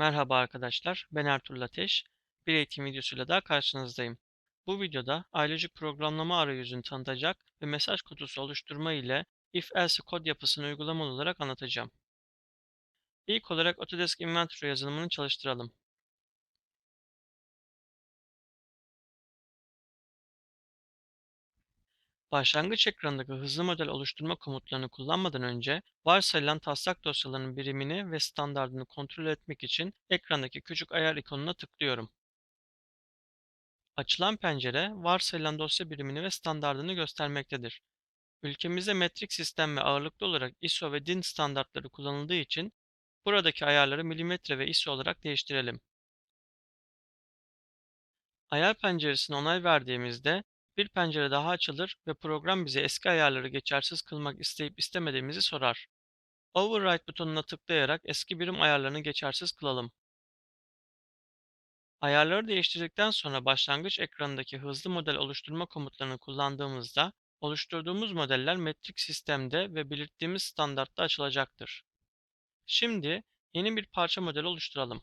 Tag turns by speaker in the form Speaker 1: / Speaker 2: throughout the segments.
Speaker 1: Merhaba arkadaşlar, ben Ertuğrul Ateş. Bir eğitim videosuyla daha karşınızdayım. Bu videoda ayrıcık programlama arayüzünü tanıtacak ve mesaj kutusu oluşturma ile if-else kod yapısını uygulamalı olarak anlatacağım. İlk olarak Autodesk Inventory yazılımını çalıştıralım. Başlangıç ekranındaki hızlı model oluşturma komutlarını kullanmadan önce varsayılan taslak dosyalarının birimini ve standardını kontrol etmek için ekrandaki küçük ayar ikonuna tıklıyorum. Açılan pencere, varsayılan dosya birimini ve standardını göstermektedir. Ülkemizde metrik sistem ve ağırlıklı olarak ISO ve DIN standartları kullanıldığı için buradaki ayarları milimetre ve ISO olarak değiştirelim. Ayar penceresine onay verdiğimizde bir pencere daha açılır ve program bize eski ayarları geçersiz kılmak isteyip istemediğimizi sorar. Override butonuna tıklayarak eski birim ayarlarını geçersiz kılalım. Ayarları değiştirdikten sonra başlangıç ekranındaki hızlı model oluşturma komutlarını kullandığımızda oluşturduğumuz modeller metrik sistemde ve belirttiğimiz standartta açılacaktır. Şimdi yeni bir parça modeli oluşturalım.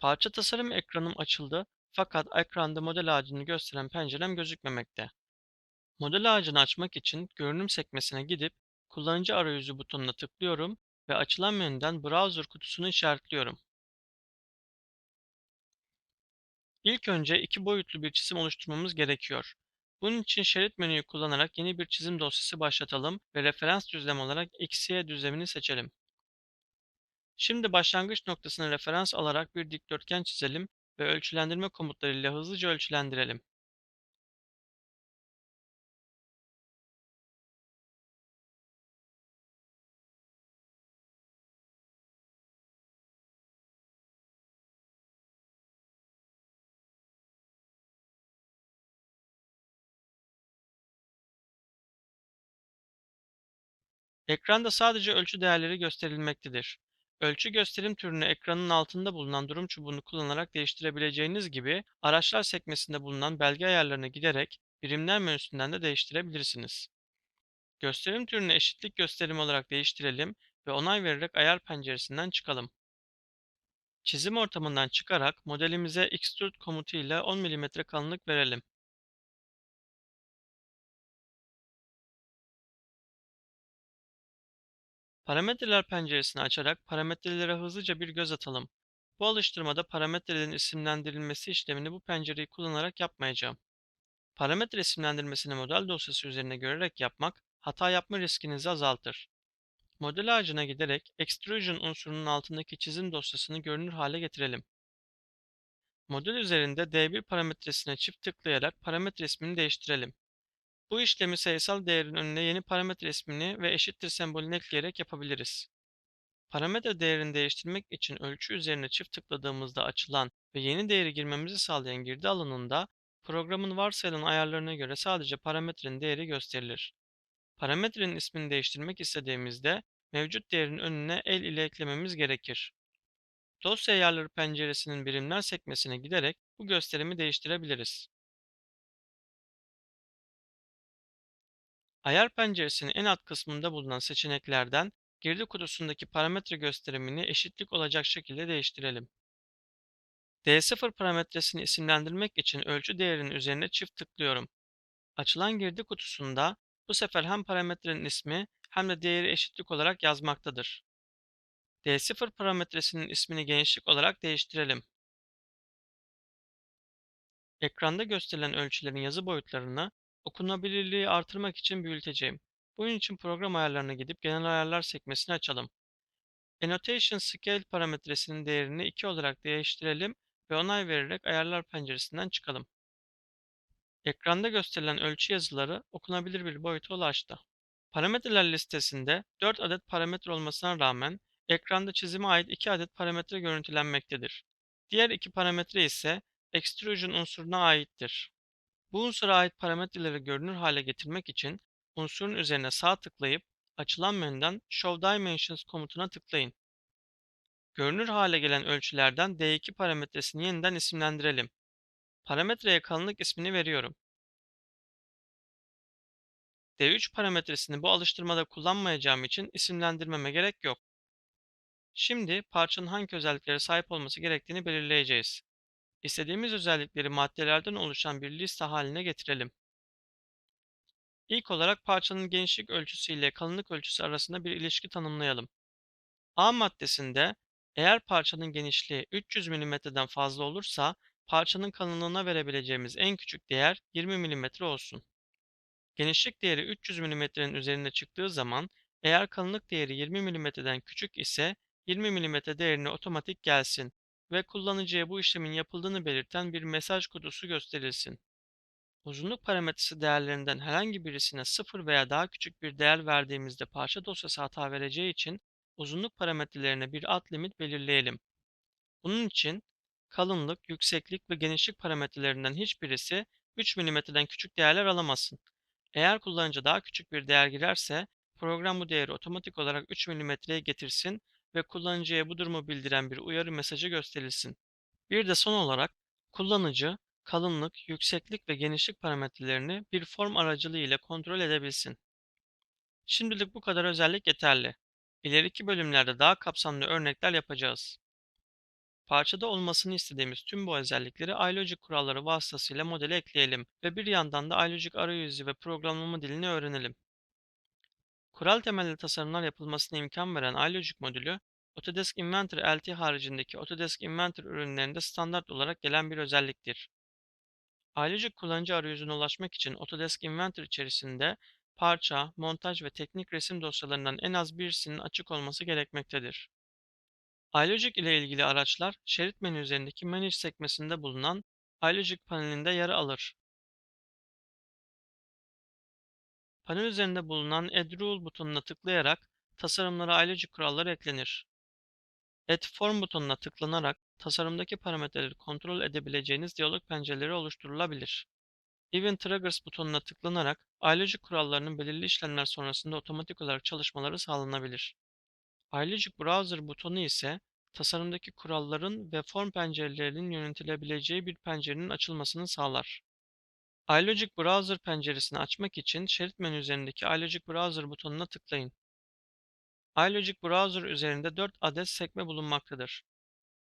Speaker 1: Parça tasarım ekranım açıldı fakat ekranda model ağacını gösteren pencerem gözükmemekte. Model ağacını açmak için görünüm sekmesine gidip kullanıcı arayüzü butonuna tıklıyorum ve açılan menüden Browser kutusunu işaretliyorum. İlk önce iki boyutlu bir çizim oluşturmamız gerekiyor. Bunun için şerit menüyü kullanarak yeni bir çizim dosyası başlatalım ve referans düzlem olarak XY düzlemini seçelim. Şimdi başlangıç noktasını referans alarak bir dikdörtgen çizelim ve ölçülendirme komutlarıyla hızlıca ölçülendirelim. Ekranda sadece ölçü değerleri gösterilmektedir. Ölçü gösterim türünü ekranın altında bulunan durum çubuğunu kullanarak değiştirebileceğiniz gibi araçlar sekmesinde bulunan belge ayarlarına giderek birimler menüsünden de değiştirebilirsiniz. Gösterim türünü eşitlik gösterimi olarak değiştirelim ve onay vererek ayar penceresinden çıkalım. Çizim ortamından çıkarak modelimize Extrude komutu ile 10 mm kalınlık verelim. Parametreler penceresini açarak parametrelere hızlıca bir göz atalım. Bu alıştırmada parametrelerin isimlendirilmesi işlemini bu pencereyi kullanarak yapmayacağım. Parametre isimlendirmesini model dosyası üzerine görerek yapmak, hata yapma riskinizi azaltır. Model ağacına giderek Extrusion unsurunun altındaki çizim dosyasını görünür hale getirelim. Model üzerinde D1 parametresine çift tıklayarak parametre ismini değiştirelim. Bu işlemi sayısal değerin önüne yeni parametre ismini ve eşittir sembolünü ekleyerek yapabiliriz. Parametre değerini değiştirmek için ölçü üzerine çift tıkladığımızda açılan ve yeni değeri girmemizi sağlayan girdi alanında programın varsayılan ayarlarına göre sadece parametrenin değeri gösterilir. Parametrenin ismini değiştirmek istediğimizde mevcut değerin önüne el ile eklememiz gerekir. Dosya ayarları penceresinin birimler sekmesine giderek bu gösterimi değiştirebiliriz. Ayar penceresinin en alt kısmında bulunan seçeneklerden girdi kutusundaki parametre gösterimini eşitlik olacak şekilde değiştirelim. D0 parametresini isimlendirmek için ölçü değerinin üzerine çift tıklıyorum. Açılan girdi kutusunda bu sefer hem parametrenin ismi hem de değeri eşitlik olarak yazmaktadır. D0 parametresinin ismini genişlik olarak değiştirelim. Ekranda gösterilen ölçülerin yazı boyutlarını okunabilirliği artırmak için büyüteceğim. Bunun için program ayarlarına gidip genel ayarlar sekmesini açalım. Annotation Scale parametresinin değerini 2 olarak değiştirelim ve onay vererek ayarlar penceresinden çıkalım. Ekranda gösterilen ölçü yazıları okunabilir bir boyuta ulaştı. Parametreler listesinde 4 adet parametre olmasına rağmen ekranda çizime ait 2 adet parametre görüntülenmektedir. Diğer iki parametre ise extrusion unsuruna aittir. Bu unsura ait parametreleri görünür hale getirmek için unsurun üzerine sağ tıklayıp açılan menüden Show Dimensions komutuna tıklayın. Görünür hale gelen ölçülerden D2 parametresini yeniden isimlendirelim. Parametreye kalınlık ismini veriyorum. D3 parametresini bu alıştırmada kullanmayacağım için isimlendirmeme gerek yok. Şimdi parçanın hangi özelliklere sahip olması gerektiğini belirleyeceğiz. İstediğimiz özellikleri maddelerden oluşan bir liste haline getirelim. İlk olarak parçanın genişlik ölçüsü ile kalınlık ölçüsü arasında bir ilişki tanımlayalım. A maddesinde eğer parçanın genişliği 300 mm'den fazla olursa parçanın kalınlığına verebileceğimiz en küçük değer 20 mm olsun. Genişlik değeri 300 mm'nin üzerine çıktığı zaman eğer kalınlık değeri 20 mm'den küçük ise 20 mm değerine otomatik gelsin ve kullanıcıya bu işlemin yapıldığını belirten bir mesaj kutusu gösterilsin. Uzunluk parametresi değerlerinden herhangi birisine 0 veya daha küçük bir değer verdiğimizde parça dosyası hata vereceği için uzunluk parametrelerine bir alt limit belirleyelim. Bunun için kalınlık, yükseklik ve genişlik parametrelerinden hiçbirisi 3 mm'den küçük değerler alamasın. Eğer kullanıcı daha küçük bir değer girerse program bu değeri otomatik olarak 3 mm'ye getirsin ve kullanıcıya bu durumu bildiren bir uyarı mesajı gösterilsin. Bir de son olarak kullanıcı kalınlık, yükseklik ve genişlik parametrelerini bir form aracılığı ile kontrol edebilsin. Şimdilik bu kadar özellik yeterli. İleriki bölümlerde daha kapsamlı örnekler yapacağız. Parçada olmasını istediğimiz tüm bu özellikleri iLogic kuralları vasıtasıyla modele ekleyelim ve bir yandan da iLogic arayüzü ve programlama dilini öğrenelim. Kural temelli tasarımlar yapılmasına imkan veren iLogic modülü, Autodesk Inventor LT haricindeki Autodesk Inventor ürünlerinde standart olarak gelen bir özelliktir. iLogic kullanıcı arayüzüne ulaşmak için Autodesk Inventor içerisinde parça, montaj ve teknik resim dosyalarından en az birisinin açık olması gerekmektedir. iLogic ile ilgili araçlar şerit menü üzerindeki Manage sekmesinde bulunan iLogic panelinde yer alır. Panel üzerinde bulunan Add Rule butonuna tıklayarak tasarımlara iLogic kuralları eklenir. Add Form butonuna tıklanarak tasarımdaki parametreleri kontrol edebileceğiniz diyalog pencereleri oluşturulabilir. Event Triggers butonuna tıklanarak iLogic kurallarının belirli işlemler sonrasında otomatik olarak çalışmaları sağlanabilir. iLogic Browser butonu ise tasarımdaki kuralların ve form pencerelerinin yönetilebileceği bir pencerenin açılmasını sağlar. iLogic Browser penceresini açmak için şerit menü üzerindeki iLogic Browser butonuna tıklayın. iLogic Browser üzerinde 4 adet sekme bulunmaktadır.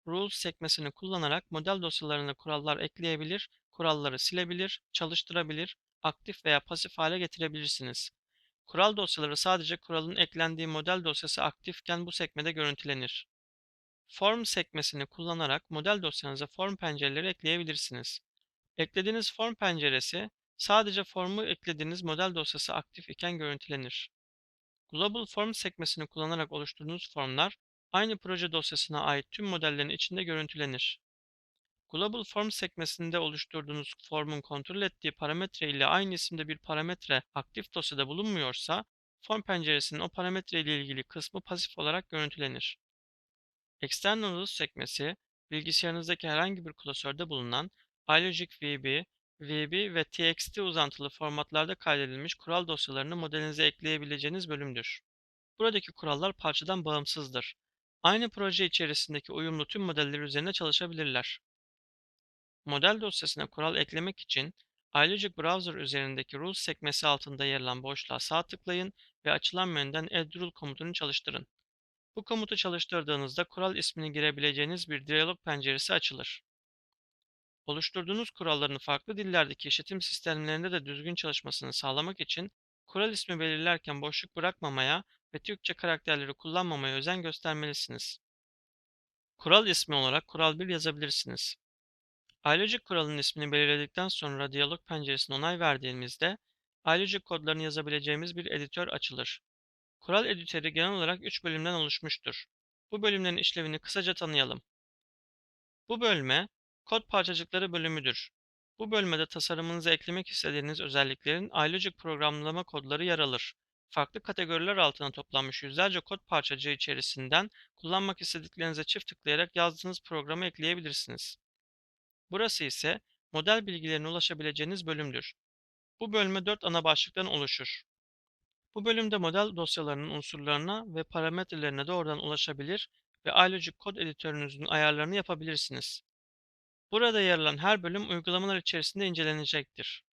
Speaker 1: Rules sekmesini kullanarak model dosyalarına kurallar ekleyebilir, kuralları silebilir, çalıştırabilir, aktif veya pasif hale getirebilirsiniz. Kural dosyaları sadece kuralın eklendiği model dosyası aktifken bu sekmede görüntülenir. Form sekmesini kullanarak model dosyanıza form pencereleri ekleyebilirsiniz. Eklediğiniz form penceresi sadece formu eklediğiniz model dosyası aktif iken görüntülenir. Global Form sekmesini kullanarak oluşturduğunuz formlar aynı proje dosyasına ait tüm modellerin içinde görüntülenir. Global Form sekmesinde oluşturduğunuz formun kontrol ettiği parametre ile aynı isimde bir parametre aktif dosyada bulunmuyorsa, form penceresinin o parametre ile ilgili kısmı pasif olarak görüntülenir. External Rules sekmesi, bilgisayarınızdaki herhangi bir klasörde bulunan iLogic VB, VB ve TXT uzantılı formatlarda kaydedilmiş kural dosyalarını modelinize ekleyebileceğiniz bölümdür. Buradaki kurallar parçadan bağımsızdır. Aynı proje içerisindeki uyumlu tüm modeller üzerine çalışabilirler. Model dosyasına kural eklemek için iLogic Browser üzerindeki Rules sekmesi altında yer alan boşluğa sağ tıklayın ve açılan menüden Add Rule komutunu çalıştırın. Bu komutu çalıştırdığınızda kural ismini girebileceğiniz bir diyalog penceresi açılır. Oluşturduğunuz kuralların farklı dillerdeki işletim sistemlerinde de düzgün çalışmasını sağlamak için kural ismi belirlerken boşluk bırakmamaya ve Türkçe karakterleri kullanmamaya özen göstermelisiniz. Kural ismi olarak kural 1 yazabilirsiniz. iLogic kuralın ismini belirledikten sonra diyalog penceresine onay verdiğimizde iLogic kodlarını yazabileceğimiz bir editör açılır. Kural editörü genel olarak 3 bölümden oluşmuştur. Bu bölümlerin işlevini kısaca tanıyalım. Bu bölme kod parçacıkları bölümüdür. Bu bölmede tasarımınıza eklemek istediğiniz özelliklerin iLogic programlama kodları yer alır. Farklı kategoriler altına toplanmış yüzlerce kod parçacığı içerisinden kullanmak istediklerinize çift tıklayarak yazdığınız programı ekleyebilirsiniz. Burası ise model bilgilerine ulaşabileceğiniz bölümdür. Bu bölme 4 ana başlıktan oluşur. Bu bölümde model dosyalarının unsurlarına ve parametrelerine doğrudan ulaşabilir ve iLogic kod editörünüzün ayarlarını yapabilirsiniz. Burada yer alan her bölüm uygulamalar içerisinde incelenecektir.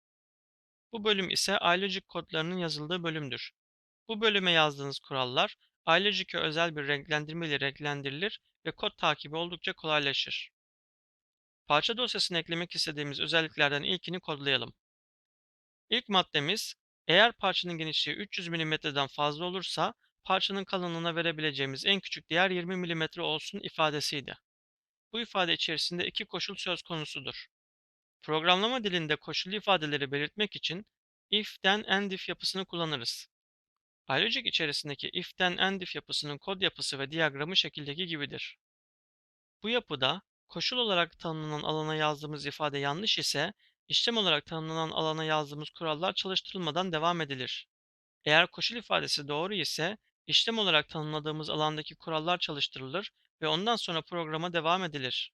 Speaker 1: Bu bölüm ise iLogic kodlarının yazıldığı bölümdür. Bu bölüme yazdığınız kurallar ILogic'e özel bir renklendirme ile renklendirilir ve kod takibi oldukça kolaylaşır. Parça dosyasına eklemek istediğimiz özelliklerden ilkini kodlayalım. İlk maddemiz, eğer parçanın genişliği 300 mm'den fazla olursa parçanın kalınlığına verebileceğimiz en küçük değer 20 mm olsun ifadesiydi. Bu ifade içerisinde iki koşul söz konusudur. Programlama dilinde koşullu ifadeleri belirtmek için if then end if yapısını kullanırız. iLogic içerisindeki if then end if yapısının kod yapısı ve diyagramı şekildeki gibidir. Bu yapıda koşul olarak tanımlanan alana yazdığımız ifade yanlış ise işlem olarak tanımlanan alana yazdığımız kurallar çalıştırılmadan devam edilir. Eğer koşul ifadesi doğru ise işlem olarak tanımladığımız alandaki kurallar çalıştırılır ve ondan sonra programa devam edilir.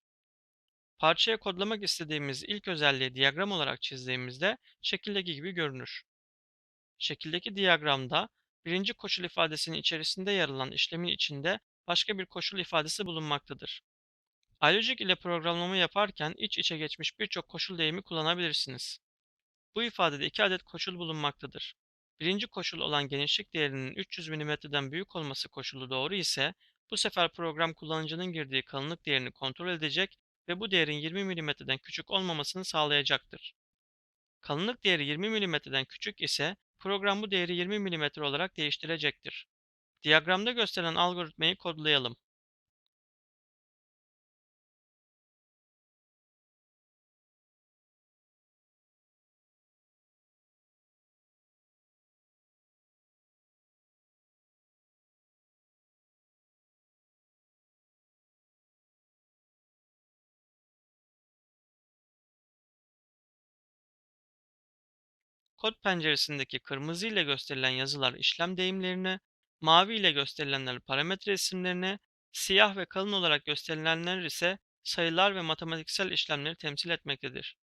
Speaker 1: Parçaya kodlamak istediğimiz ilk özelliği diyagram olarak çizdiğimizde şekildeki gibi görünür. Şekildeki diyagramda birinci koşul ifadesinin içerisinde yer alan işlemin içinde başka bir koşul ifadesi bulunmaktadır. iLogic ile programlama yaparken iç içe geçmiş birçok koşul deyimi kullanabilirsiniz. Bu ifadede iki adet koşul bulunmaktadır. Birinci koşul olan genişlik değerinin 300 mm'den büyük olması koşulu doğru ise bu sefer program kullanıcının girdiği kalınlık değerini kontrol edecek ve bu değerin 20 mm'den küçük olmamasını sağlayacaktır. Kalınlık değeri 20 mm'den küçük ise program bu değeri 20 mm olarak değiştirecektir. Diyagramda gösterilen algoritmayı kodlayalım. Kod penceresindeki kırmızı ile gösterilen yazılar işlem deyimlerini, mavi ile gösterilenler parametre isimlerini, siyah ve kalın olarak gösterilenler ise sayılar ve matematiksel işlemleri temsil etmektedir.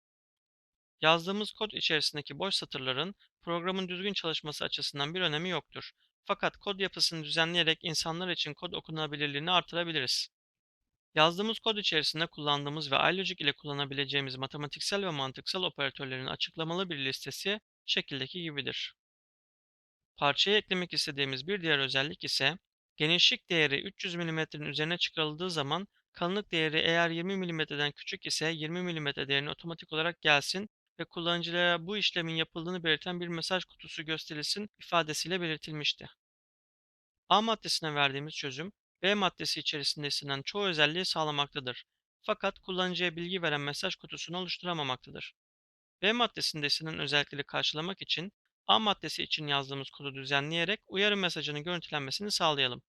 Speaker 1: Yazdığımız kod içerisindeki boş satırların programın düzgün çalışması açısından bir önemi yoktur. Fakat kod yapısını düzenleyerek insanlar için kod okunabilirliğini artırabiliriz. Yazdığımız kod içerisinde kullandığımız ve iLogic ile kullanabileceğimiz matematiksel ve mantıksal operatörlerin açıklamalı bir listesi şekildeki gibidir. Parçaya eklemek istediğimiz bir diğer özellik ise genişlik değeri 300 mm'nin üzerine çıkarıldığı zaman kalınlık değeri eğer 20 mm'den küçük ise 20 mm değerini otomatik olarak gelsin ve kullanıcılara bu işlemin yapıldığını belirten bir mesaj kutusu gösterilsin ifadesiyle belirtilmişti. A maddesine verdiğimiz çözüm B maddesi içerisinde istenen çoğu özelliği sağlamaktadır. Fakat kullanıcıya bilgi veren mesaj kutusunu oluşturamamaktadır. B maddesinde istenen özellikleri karşılamak için A maddesi için yazdığımız kodu düzenleyerek uyarı mesajının görüntülenmesini sağlayalım.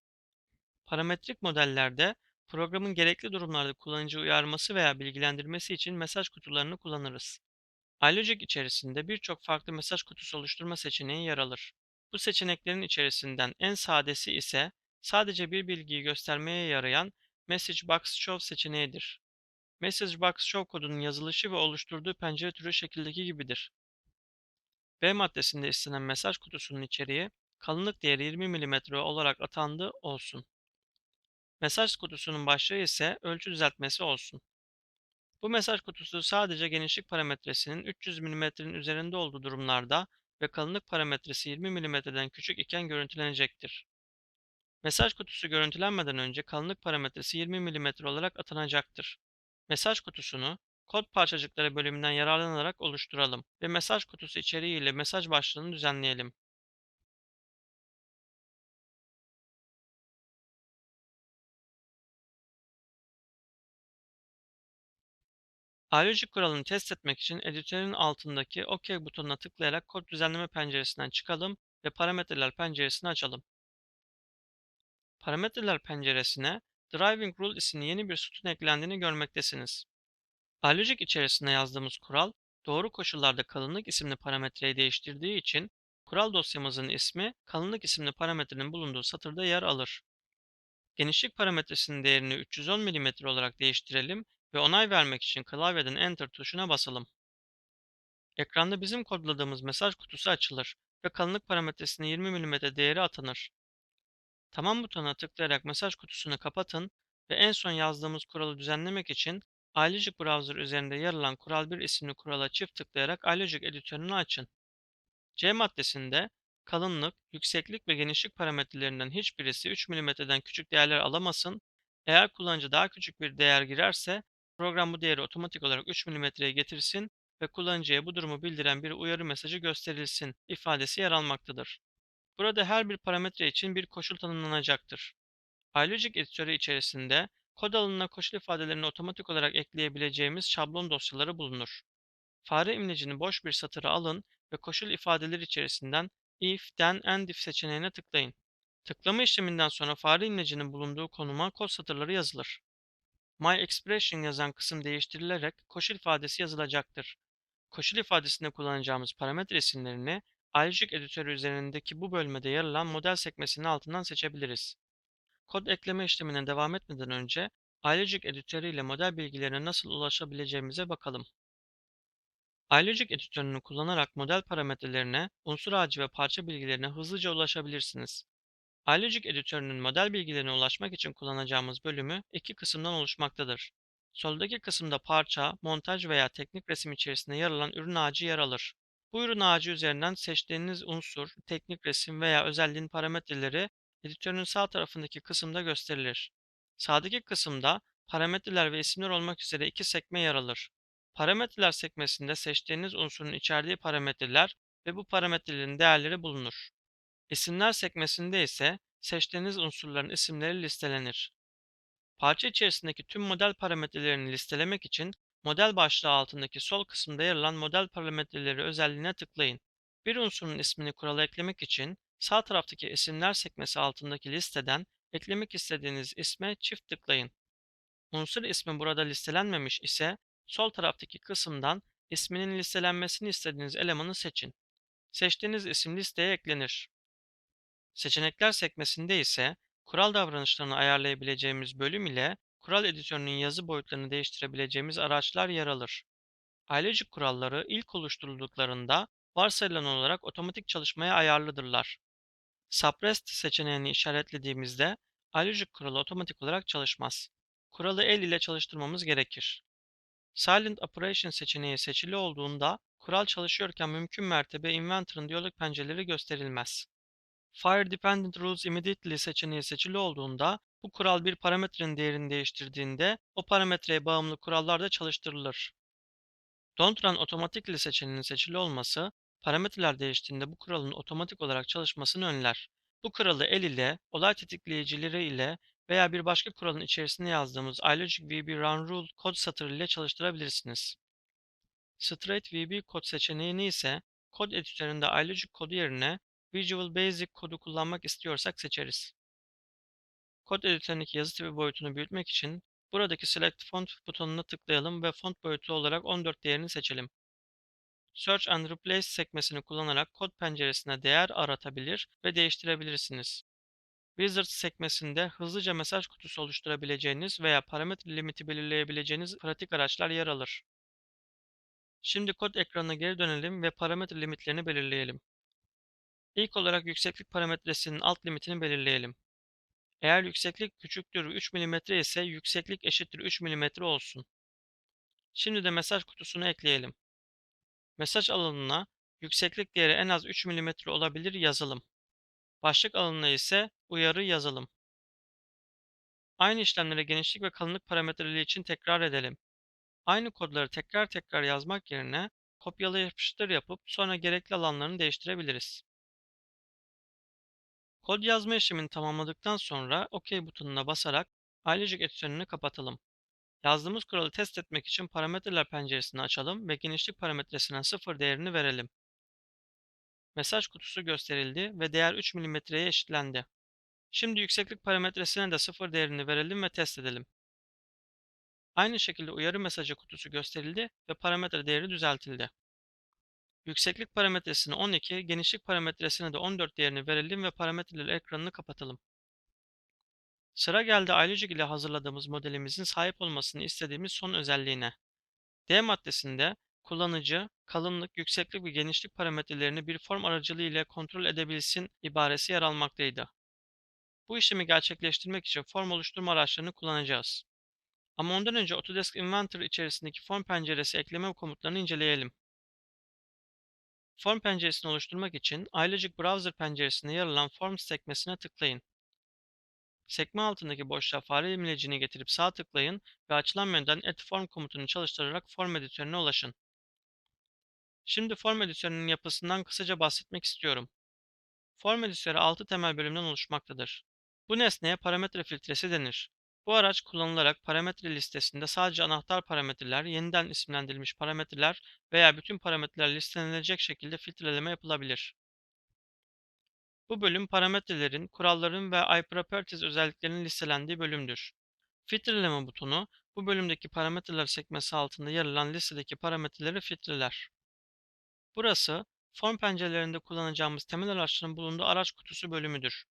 Speaker 1: Parametrik modellerde programın gerekli durumlarda kullanıcı uyarması veya bilgilendirmesi için mesaj kutularını kullanırız. iLogic içerisinde birçok farklı mesaj kutusu oluşturma seçeneği yer alır. Bu seçeneklerin içerisinden en sadesi ise sadece bir bilgiyi göstermeye yarayan Message Box Show seçeneğidir. Message Box Show kodunun yazılışı ve oluşturduğu pencere türü şekildeki gibidir. B maddesinde istenen mesaj kutusunun içeriği kalınlık değeri 20 mm olarak atandı olsun. Mesaj kutusunun başlığı ise ölçü düzeltmesi olsun. Bu mesaj kutusu sadece genişlik parametresinin 300 mm'nin üzerinde olduğu durumlarda ve kalınlık parametresi 20 mm'den küçük iken görüntülenecektir. Mesaj kutusu görüntülenmeden önce kalınlık parametresi 20 mm olarak atanacaktır. Mesaj kutusunu kod parçacıkları bölümünden yararlanarak oluşturalım ve mesaj kutusu içeriği ile mesaj başlığını düzenleyelim. iLogic kuralını test etmek için editörün altındaki OK butonuna tıklayarak kod düzenleme penceresinden çıkalım ve parametreler penceresini açalım. Parametreler penceresine Driving Rule isimli yeni bir sütun eklendiğini görmektesiniz. iLogic içerisinde yazdığımız kural, doğru koşullarda kalınlık isimli parametreyi değiştirdiği için kural dosyamızın ismi kalınlık isimli parametrenin bulunduğu satırda yer alır. Genişlik parametresinin değerini 310 mm olarak değiştirelim ve onay vermek için klavyeden Enter tuşuna basalım. Ekranda bizim kodladığımız mesaj kutusu açılır ve kalınlık parametresine 20 mm değeri atanır. Tamam butonuna tıklayarak mesaj kutusunu kapatın ve en son yazdığımız kuralı düzenlemek için iLogic Browser üzerinde yer alan Kural 1 isimli kurala çift tıklayarak iLogic editörünü açın. C maddesinde kalınlık, yükseklik ve genişlik parametrelerinden hiçbirisi 3 mm'den küçük değerler alamasın. Eğer kullanıcı daha küçük bir değer girerse program bu değeri otomatik olarak 3 mm'ye getirsin ve kullanıcıya bu durumu bildiren bir uyarı mesajı gösterilsin ifadesi yer almaktadır. Burada her bir parametre için bir koşul tanımlanacaktır. iLogic editörü içerisinde kod alanına koşul ifadelerini otomatik olarak ekleyebileceğimiz şablon dosyaları bulunur. Fare imlecini boş bir satıra alın ve koşul ifadeleri içerisinden if, then, and if seçeneğine tıklayın. Tıklama işleminden sonra fare imlecinin bulunduğu konuma kod satırları yazılır. My expression yazan kısım değiştirilerek koşul ifadesi yazılacaktır. Koşul ifadesinde kullanacağımız parametre isimlerini iLogic editörü üzerindeki bu bölmede yer alan model sekmesinin altından seçebiliriz. Kod ekleme işlemine devam etmeden önce iLogic editörü ile model bilgilerine nasıl ulaşabileceğimize bakalım. iLogic editörünü kullanarak model parametrelerine, unsur ağacı ve parça bilgilerine hızlıca ulaşabilirsiniz. iLogic editörünün model bilgilerine ulaşmak için kullanacağımız bölümü iki kısımdan oluşmaktadır. Soldaki kısımda parça, montaj veya teknik resim içerisinde yer alan ürün ağacı yer alır. Bu ürün ağacı üzerinden seçtiğiniz unsur, teknik resim veya özelliğin parametreleri editörün sağ tarafındaki kısımda gösterilir. Sağdaki kısımda parametreler ve isimler olmak üzere iki sekme yer alır. Parametreler sekmesinde seçtiğiniz unsurun içerdiği parametreler ve bu parametrelerin değerleri bulunur. İsimler sekmesinde ise seçtiğiniz unsurların isimleri listelenir. Parça içerisindeki tüm model parametrelerini listelemek için model başlığı altındaki sol kısımda yer alan model parametreleri özelliğine tıklayın. Bir unsurun ismini kurala eklemek için sağ taraftaki isimler sekmesi altındaki listeden eklemek istediğiniz isme çift tıklayın. Unsur ismi burada listelenmemiş ise sol taraftaki kısımdan isminin listelenmesini istediğiniz elemanı seçin. Seçtiğiniz isim listeye eklenir. Seçenekler sekmesinde ise kural davranışlarını ayarlayabileceğimiz bölüm ile kural editörünün yazı boyutlarını değiştirebileceğimiz araçlar yer alır. iLogic kuralları ilk oluşturulduklarında varsayılan olarak otomatik çalışmaya ayarlıdırlar. Suppressed seçeneğini işaretlediğimizde iLogic kuralı otomatik olarak çalışmaz. Kuralı el ile çalıştırmamız gerekir. Silent Operation seçeneği seçili olduğunda kural çalışıyorken mümkün mertebe Inventor'ın diyalog pencereleri gösterilmez. Fire Dependent Rules Immediately seçeneği seçili olduğunda bu kural bir parametrenin değerini değiştirdiğinde o parametreye bağımlı kurallar da çalıştırılır. Don't Run Automatically seçeneğinin seçili olması parametreler değiştiğinde bu kuralın otomatik olarak çalışmasını önler. Bu kuralı el ile, olay tetikleyicileri ile veya bir başka kuralın içerisine yazdığımız iLogic VB Run Rule kod satırı ile çalıştırabilirsiniz. Straight VB kod seçeneğini ise kod editöründe iLogic kodu yerine Visual Basic kodu kullanmak istiyorsak seçeriz. Kod editöründeki yazı tipi boyutunu büyütmek için buradaki Select Font butonuna tıklayalım ve font boyutu olarak 14 değerini seçelim. Search and Replace sekmesini kullanarak kod penceresine değer aratabilir ve değiştirebilirsiniz. Wizards sekmesinde hızlıca mesaj kutusu oluşturabileceğiniz veya parametre limiti belirleyebileceğiniz pratik araçlar yer alır. Şimdi kod ekranına geri dönelim ve parametre limitlerini belirleyelim. İlk olarak yükseklik parametresinin alt limitini belirleyelim. Eğer yükseklik küçüktür 3 mm ise yükseklik eşittir 3 mm olsun. Şimdi de mesaj kutusunu ekleyelim. Mesaj alanına yükseklik değeri en az 3 mm olabilir yazalım. Başlık alanına ise uyarı yazalım. Aynı işlemleri genişlik ve kalınlık parametreleri için tekrar edelim. Aynı kodları tekrar tekrar yazmak yerine kopyala yapıştır yapıp sonra gerekli alanlarını değiştirebiliriz. Kod yazma işlemini tamamladıktan sonra OK butonuna basarak iLogic editörünü kapatalım. Yazdığımız kuralı test etmek için parametreler penceresini açalım ve genişlik parametresine 0 değerini verelim. Mesaj kutusu gösterildi ve değer 3 mm'ye eşitlendi. Şimdi yükseklik parametresine de 0 değerini verelim ve test edelim. Aynı şekilde uyarı mesajı kutusu gösterildi ve parametre değeri düzeltildi. Yükseklik parametresine 12, genişlik parametresine de 14 değerini verelim ve parametreler ekranını kapatalım. Sıra geldi iLogic ile hazırladığımız modelimizin sahip olmasını istediğimiz son özelliğine. D maddesinde kullanıcı, kalınlık, yükseklik ve genişlik parametrelerini bir form aracılığı ile kontrol edebilsin ibaresi yer almaktaydı. Bu işlemi gerçekleştirmek için form oluşturma araçlarını kullanacağız. Ama ondan önce Autodesk Inventor içerisindeki form penceresi ekleme komutlarını inceleyelim. Form penceresini oluşturmak için Ailecik Browser penceresinde yer alan Forms sekmesine tıklayın. Sekme altındaki boşluğa fare imlecini getirip sağ tıklayın ve açılan menüden Add Form komutunu çalıştırarak form editörüne ulaşın. Şimdi form editörünün yapısından kısaca bahsetmek istiyorum. Form editörü 6 temel bölümden oluşmaktadır. Bu nesneye parametre filtresi denir. Bu araç kullanılarak parametre listesinde sadece anahtar parametreler, yeniden isimlendirilmiş parametreler veya bütün parametreler listelenebilecek şekilde filtreleme yapılabilir. Bu bölüm parametrelerin, kuralların ve iProperties özelliklerinin listelendiği bölümdür. Filtreleme butonu, bu bölümdeki parametreler sekmesi altında yer alan listedeki parametreleri filtreler. Burası, form pencerelerinde kullanacağımız temel araçların bulunduğu araç kutusu bölümüdür.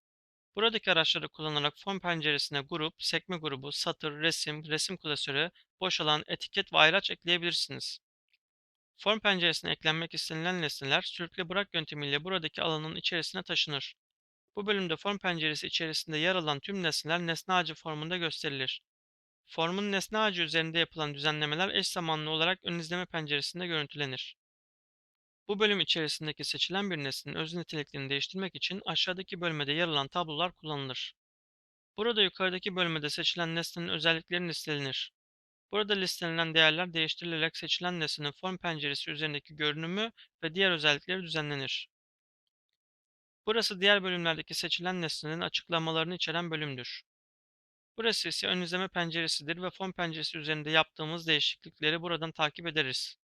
Speaker 1: Buradaki araçları kullanarak form penceresine grup, sekme grubu, satır, resim, resim klasörü, boş alan, etiket ve ayraç ekleyebilirsiniz. Form penceresine eklenmek istenilen nesneler sürükle bırak yöntemiyle buradaki alanın içerisine taşınır. Bu bölümde form penceresi içerisinde yer alan tüm nesneler nesne ağacı formunda gösterilir. Formun nesne ağacı üzerinde yapılan düzenlemeler eş zamanlı olarak ön izleme penceresinde görüntülenir. Bu bölüm içerisindeki seçilen bir nesnenin öz niteliklerini değiştirmek için aşağıdaki bölmede yer alan tablolar kullanılır. Burada yukarıdaki bölmede seçilen nesnenin özellikleri listelenir. Burada listelenen değerler değiştirilerek seçilen nesnenin form penceresi üzerindeki görünümü ve diğer özellikleri düzenlenir. Burası diğer bölümlerdeki seçilen nesnenin açıklamalarını içeren bölümdür. Burası ise ön izleme penceresidir ve form penceresi üzerinde yaptığımız değişiklikleri buradan takip ederiz.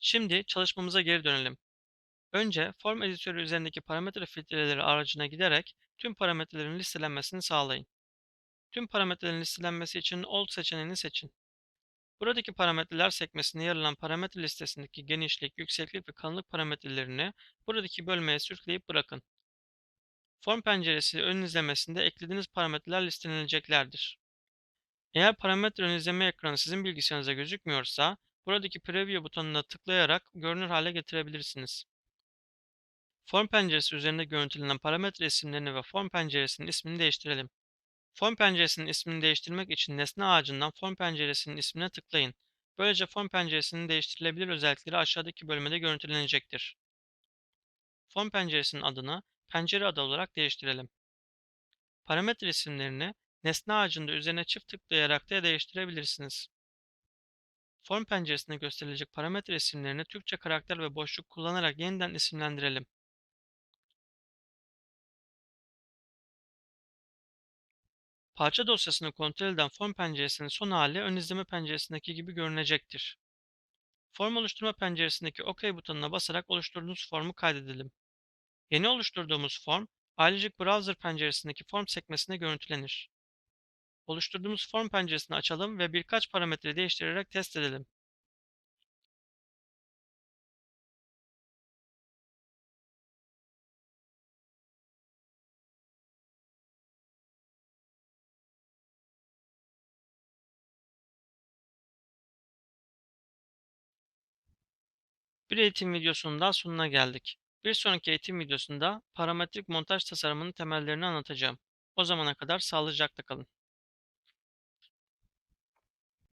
Speaker 1: Şimdi çalışmamıza geri dönelim. Önce form editörü üzerindeki parametre filtreleri aracına giderek tüm parametrelerin listelenmesini sağlayın. Tüm parametrelerin listelenmesi için All seçeneğini seçin. Buradaki parametreler sekmesinde yer alan parametre listesindeki genişlik, yükseklik ve kalınlık parametrelerini buradaki bölmeye sürükleyip bırakın. Form penceresi ön izlemesinde eklediğiniz parametreler listeleneceklerdir. Eğer parametre ön izleme ekranı sizin bilgisayarınıza gözükmüyorsa, buradaki Preview butonuna tıklayarak görünür hale getirebilirsiniz. Form penceresi üzerinde görüntülenen parametre isimlerini ve form penceresinin ismini değiştirelim. Form penceresinin ismini değiştirmek için nesne ağacından form penceresinin ismine tıklayın. Böylece form penceresinin değiştirilebilir özellikleri aşağıdaki bölmede görüntülenecektir. Form penceresinin adını pencere adı olarak değiştirelim. Parametre isimlerini nesne ağacında üzerine çift tıklayarak da değiştirebilirsiniz. Form penceresinde gösterilecek parametre isimlerini Türkçe karakter ve boşluk kullanarak yeniden isimlendirelim. Parça dosyasını kontrol eden form penceresinin son hali ön izleme penceresindeki gibi görünecektir. Form oluşturma penceresindeki OK butonuna basarak oluşturduğunuz formu kaydedelim. Yeni oluşturduğumuz form, ailecik Browser penceresindeki form sekmesinde görüntülenir. Oluşturduğumuz form penceresini açalım ve birkaç parametre değiştirerek test edelim. Bir eğitim videosunun daha sonuna geldik. Bir sonraki eğitim videosunda parametrik montaj tasarımının temellerini anlatacağım. O zamana kadar sağlıcakla kalın.